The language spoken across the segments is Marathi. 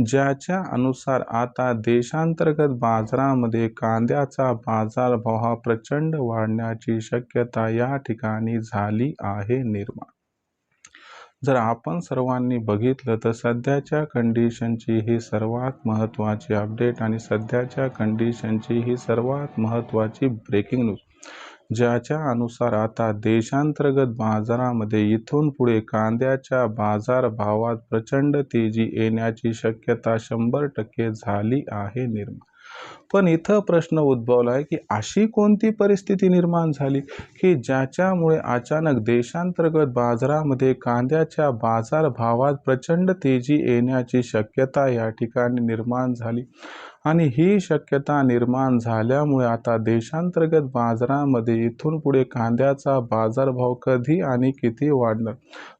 ज्याच्या अनुसार आता देशांतर्गत बाजारामध्ये कांद्याचा बाजारभाव हा प्रचंड वाढण्याची शक्यता या ठिकाणी झाली आहे निर्माण. जर आपण सर्वांनी बघितलं तर सध्याच्या कंडिशनची ही सर्वात महत्त्वाची अपडेट आणि सध्याच्या कंडिशनची ही सर्वात महत्त्वाची ब्रेकिंग न्यूज ज्याच्या अनुसार आता देशांतर्गत बाजारामध्ये इथून पुढे कांद्याच्या बाजारभावात प्रचंड तेजी येण्याची शक्यता शंभर टक्के झाली आहे निर्माण. पण इथं प्रश्न उद्भवला आहे की अशी कोणती परिस्थिती निर्माण झाली की ज्याच्यामुळे अचानक देशांतर्गत बाजारामध्ये कांद्याच्या बाजारभावात प्रचंड तेजी येण्याची शक्यता या ठिकाणी निर्माण झाली? आणि ही शक्यता निर्माण झाल्यामुळे आता देशांतर्गत बाजारामध्ये इथून पुढे कांद्याचा बाजारभाव कधी आणि किती वाढणार?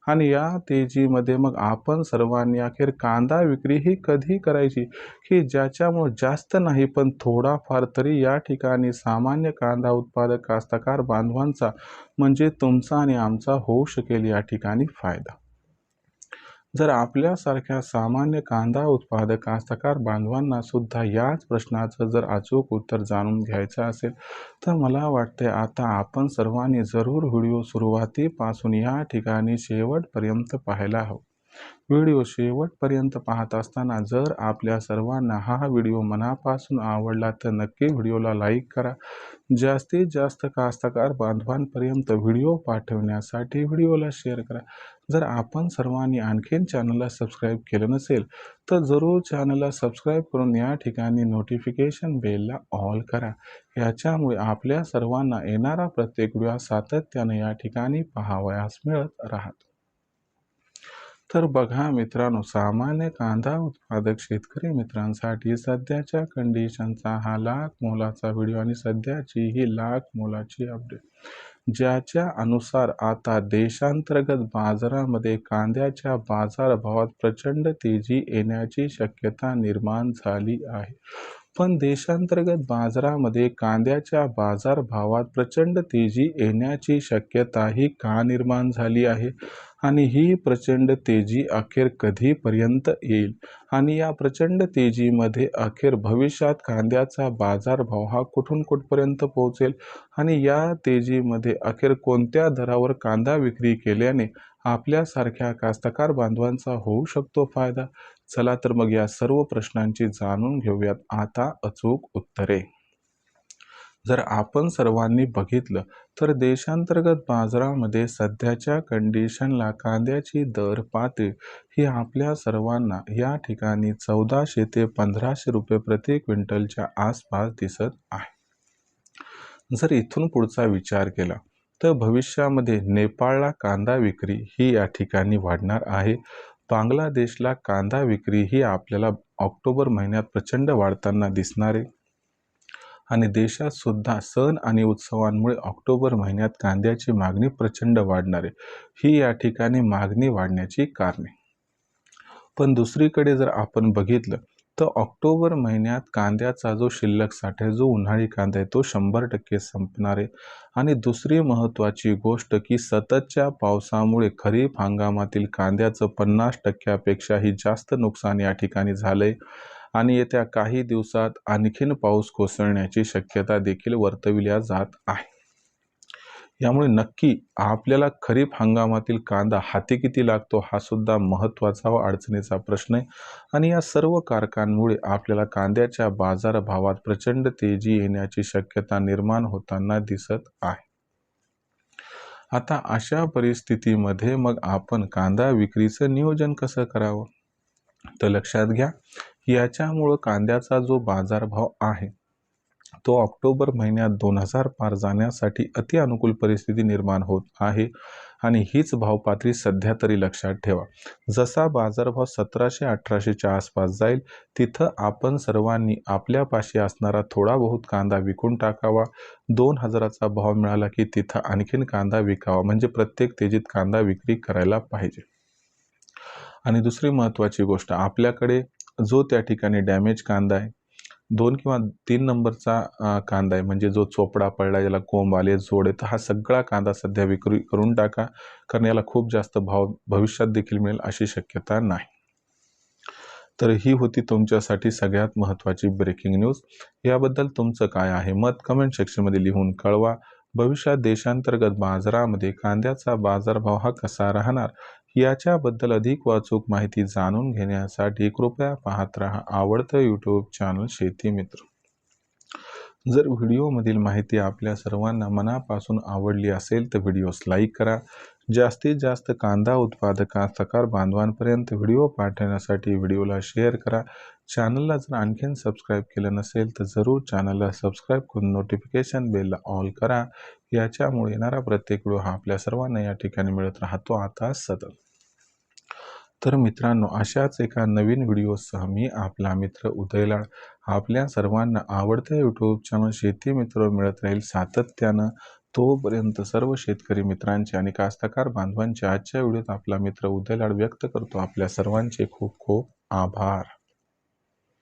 आणि या तेजीमध्ये मग आपण सर्वांनी अखेर कांदा विक्री ही कधी करायची? की ज्याच्यामुळे जास्त नाही पण थोडाफार तरी या ठिकाणी सामान्य कांदा उत्पादक कास्तकार बांधवांचा म्हणजे तुमचा आणि आमचा होऊ शकेल या ठिकाणी फायदा. जर आपल्यासारख्या सामान्य कांदा उत्पादक कास्तकार बांधवांना सुद्धा याच प्रश्नाचं जर अचूक उत्तर जाणून घ्यायचं असेल तर मला वाटते आता आपण सर्वांनी जरूर व्हिडिओ सुरुवातीपासून या ठिकाणी शेवटपर्यंत पाहायला हवं. व्हिडिओ शेवटपर्यंत पाहत असताना जर आपल्या सर्वांना हा व्हिडिओ मनापासून आवडला तर नक्की व्हिडिओला लाईक करा. जास्तीत जास्त कास्तकार बांधवांपर्यंत व्हिडिओ पाठवण्यासाठी व्हिडिओला शेअर करा. जर आपण सर्वांनी आणखीन चॅनलला सबस्क्राईब केलं नसेल तर जरूर चॅनलला सबस्क्राईब करून या ठिकाणी नोटिफिकेशन बेलला ऑल करा. याच्यामुळे आपल्या सर्वांना येणारा प्रत्येक व्हिडिओ सातत्याने या ठिकाणी पाहावयास मिळत राहतो. तर बघा मित्रांनो सामान्य कांदा उत्पादक शेतकरी मित्रांसाठी सध्याच्या कंडिशनचा हा लाख मोलाचा व्हिडिओ आणि सध्याची ही लाख मोलाची अपडेट ज्याच्या अनुसार आता देशांतर्गत बाजारामध्ये कांद्याच्या बाजारभावात प्रचंड तेजी येण्याची शक्यता निर्माण झाली आहे. पण देशांतर्गत बाजारामध्ये कांद्याच्या बाजारभावात प्रचंड तेजी येण्याची शक्यताही का निर्माण झाली आहे? आणि ही प्रचंड तेजी अखेर कधीपर्यंत येईल? आणि या प्रचंड तेजीमध्ये अखेर भविष्यात कांद्याचा बाजारभाव हा कुठून कुठपर्यंत पोहोचेल? आणि या तेजीमध्ये अखेर कोणत्या दरावर कांदा विक्री केल्याने आपल्यासारख्या कास्तकार बांधवांचा होऊ शकतो फायदा? चला तर मग या सर्व प्रश्नांची जाणून घेऊयात. आता अचूक उत्तरे. जर आपण सर्वांनी बघितलं तर देशांतर्गत बाजारामध्ये सध्याच्या कंडिशनला कांद्याची दर पातळी ही आपल्या सर्वांना या ठिकाणी चौदाशे ते पंधराशे रुपये प्रति क्विंटलच्या आसपास दिसत आहे. जर इथून पुढचा विचार केला तर भविष्यामध्ये नेपाळला कांदा विक्री ही या ठिकाणी वाढणार आहे. बांगलादेशला कांदा विक्री ही आपल्याला ऑक्टोबर महिन्यात प्रचंड वाढताना दिसणार. आहे आणि देशात सुद्धा सण आणि उत्सवांमुळे ऑक्टोबर महिन्यात कांद्याची मागणी प्रचंड वाढणार. आहे ही या ठिकाणी मागणी वाढण्याची कारणे. पण दुसरीकडे जर आपण बघितलं तर ऑक्टोबर महिन्यात कांद्याचा जो शिल्लक साठा जो उन्हाळी कांदा आहे तो शंभर टक्के संपणार. आहे आणि दुसरी महत्त्वाची गोष्ट की सततच्या पावसामुळे खरीप हंगामातील कांद्याचं पन्नास टक्क्यापेक्षाही जास्त नुकसान या ठिकाणी झालं आहे आणि येत्या काही दिवसात आणखीन पाऊस कोसळण्याची शक्यता देखील वर्तविल्या जात आहे. यामुळे नक्की आपल्याला खरीप हंगामातील कांदा हाती किती लागतो हा सुद्धा महत्त्वाचा व अडचणीचा प्रश्न आहे. आणि या सर्व कारकांमुळे आपल्याला कांद्याच्या बाजारभावात प्रचंड तेजी येण्याची शक्यता निर्माण होताना दिसत आहे. आता अशा परिस्थितीमध्ये मग आपण कांदा विक्रीचं नियोजन कसं करावं? तर लक्षात घ्या याच्यामुळं कांद्याचा जो बाजारभाव आहे तो ऑक्टोबर महिन्यात दोन हजार पार जाण्यासाठी अति अनुकूल परिस्थिती निर्माण होत आहे आणि हीच भावपातळी सध्या तरी लक्षात ठेवा. जसा बाजारभाव सतराशे अठराशेच्या आसपास जाईल तिथं आपण सर्वांनी आपल्यापाशी असणारा थोडा बहुत कांदा विकून टाकावा. दोन हजाराचा भाव मिळाला की तिथं आणखीन कांदा विकावा म्हणजे प्रत्येक तेजीत कांदा विक्री करायला पाहिजे. आणि दुसरी महत्त्वाची गोष्ट आपल्याकडे जो त्या ठिकाणी डॅमेज कांदा आहे दोन किंवा तीन नंबरचा कांदा आहे म्हणजे जो चोपडा पडला ज्याला कोंब आले जोड तर हा सगळा कांदा सध्या विक्री करून टाका कारण याला खूप जास्त भाव भविष्यात देखील मिळेल अशी शक्यता नाही. तर ही होती तुमच्यासाठी सगळ्यात महत्त्वाची ब्रेकिंग न्यूज याबद्दल तुमचं काय आहे? मत कमेंट सेक्शनमध्ये लिहून कळवा. भविष्यात देशांतर्गत बाजारामध्ये कांद्याचा बाजारभाव हा कसा राहणार? याच्याबद्दल अधिक वाचूक माहिती जाणून घेण्यासाठी कृपया पाहत राहा आवडतं यूट्यूब चॅनल शेती मित्र. जर व्हिडिओमधील माहिती आपल्या सर्वांना मनापासून आवडली असेल तर व्हिडिओस लाईक करा. जास्तीत जास्त कांदा उत्पादक सकार बांधवांपर्यंत व्हिडिओ पाठवण्यासाठी व्हिडिओला शेअर करा. चॅनलला जर आणखीन सबस्क्राईब केलं नसेल तर जरूर चॅनलला सबस्क्राईब करून नोटिफिकेशन बेलला ऑल करा. याच्यामुळे येणारा प्रत्येक व्हिडिओ हा आपल्या सर्वांना या ठिकाणी मिळत राहतो. आता सतत. तर मित्रांनो अशाच एका नवीन व्हिडिओसह मी आपला मित्र उदयलाड आपल्या सर्वांना आवडत्या यूट्यूब चॅनल शेती मित्र मिळत राहील सातत्यानं. तोपर्यंत सर्व शेतकरी मित्रांचे आणि कास्तकार बांधवांचे आजच्या व्हिडिओत आपला मित्र उदयलाड व्यक्त करतो. आपल्या सर्वांचे खूप खूप आभार.